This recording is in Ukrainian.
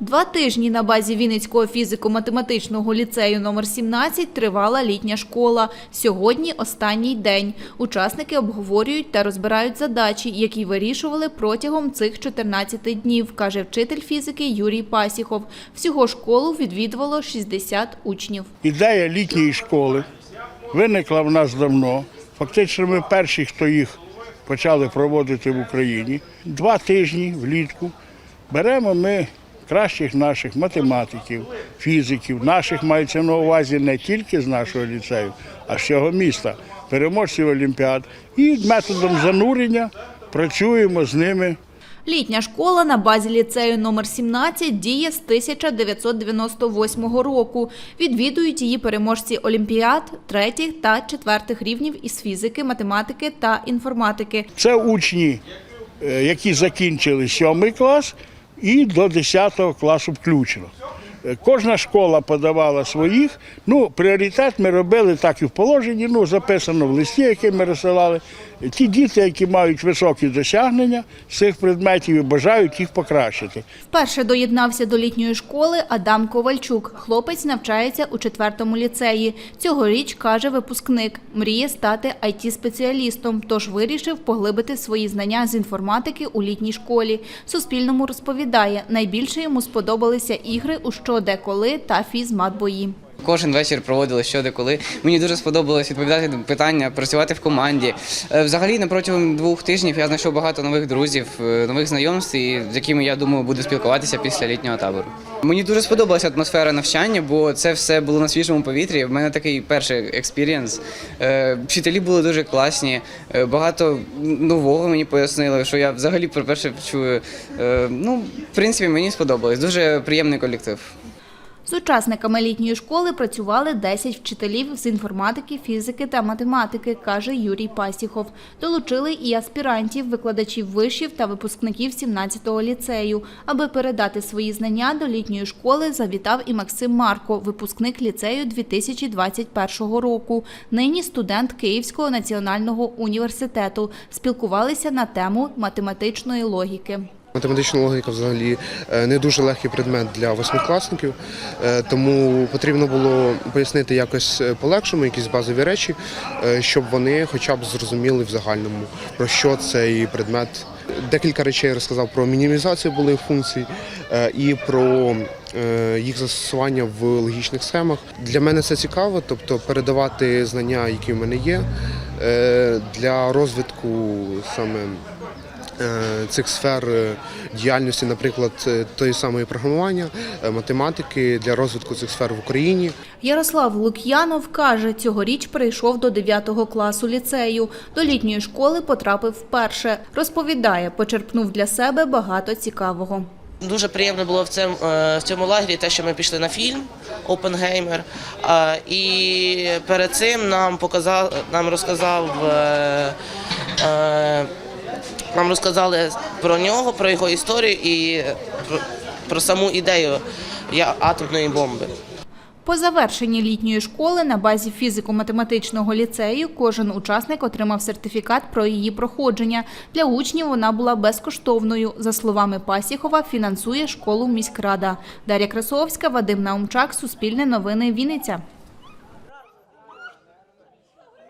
Два тижні на базі Вінницького фізико-математичного ліцею номер 17 тривала літня школа. Сьогодні останній день. Учасники обговорюють та розбирають задачі, які вирішували протягом цих 14 днів, каже вчитель фізики Юрій Пасіхов. Всього школу відвідувало 60 учнів. Ідея літньої школи виникла в нас давно. Фактично, ми перші, хто їх почали проводити в Україні. Два тижні влітку беремо ми кращих наших математиків, фізиків, наших мається на увазі не тільки з нашого ліцею, а з цього міста, переможців олімпіад. І методом занурення працюємо з ними Літня школа на базі ліцею номер 17 діє з 1998 року. Відвідують її переможці олімпіад третіх та четвертих рівнів із фізики, математики та інформатики. Це учні, е, які закінчили 7 клас і до 10 класу включно. Е, Кожна школа подавала своїх. Ну, пріоритет ми робили так і в положенні, ну, записано в листі, який ми розсилали. Ті діти, які мають високі досягнення з цих предметів і бажають їх покращити. Вперше доєднався до літньої школи Адам Ковальчук. Хлопець навчається у четвертому ліцеї. Цьогоріч, каже випускник, мріє стати IT-спеціалістом, тож вирішив поглибити свої знання з інформатики у літній школі. Суспільному розповідає, найбільше йому сподобалися ігри у що, деколи та фізмат-бої. Кожен вечір проводили що де коли. Мені дуже сподобалось відповідати на питання, працювати в команді. Е, Взагалі, на протягом двох тижнів я знайшов багато нових друзів, е, нових знайомств, з якими я думаю буду спілкуватися після літнього табору. Мені дуже сподобалася атмосфера навчання, бо це все було на свіжому повітрі. В мене такий перший експірієнс. Е, Вчителі були дуже класні, багато нового мені пояснили, що я взагалі вперше чую. Е, Ну, в принципі, мені сподобалось. Дуже приємний колектив. З учасниками літньої школи працювали 10 вчителів з інформатики, фізики та математики, каже Юрій Пасіхов. Долучили і аспірантів, викладачів вишів та випускників 17-го ліцею. Аби передати свої знання до літньої школи, завітав і Максим Марко, випускник ліцею 2021 року. Нині студент Київського національного університету. Спілкувалися на тему математичної логіки. Математична логіка взагалі е, не дуже легкий предмет для восьмикласників, е, тому потрібно було пояснити якось е, по-легшому якісь базові речі, щоб вони хоча б зрозуміли в загальному про що цей предмет. Декілька речей розказав про мінімізацію були функцій і про їх застосування в логічних схемах. Для мене це цікаво, тобто передавати знання, які в мене є, для розвитку саме цих сфер е, діяльності, наприклад, е, тої самої програмування, е, математики для розвитку цих сфер в Україні. Ярослав Лук'янов каже, цьогоріч прийшов до 9 класу ліцею. До літньої школи потрапив вперше. Розповідає, почерпнув для себе багато цікавого. Дуже приємно було в цьому, е, в цьому лагері те, що ми пішли на фільм Опенгеймер. Е, І перед цим нам показав, нам розказав. Нам розказали про нього, про його історію і про, про саму ідею атомної бомби. По завершенні літньої школи на базі фізико-математичного ліцею кожен учасник отримав сертифікат про її проходження. Для учнів вона була безкоштовною. За словами Пасіхова, фінансує школу міськрада. Дар'я Красовська, Вадим Наумчак, Суспільне новини, Вінниця.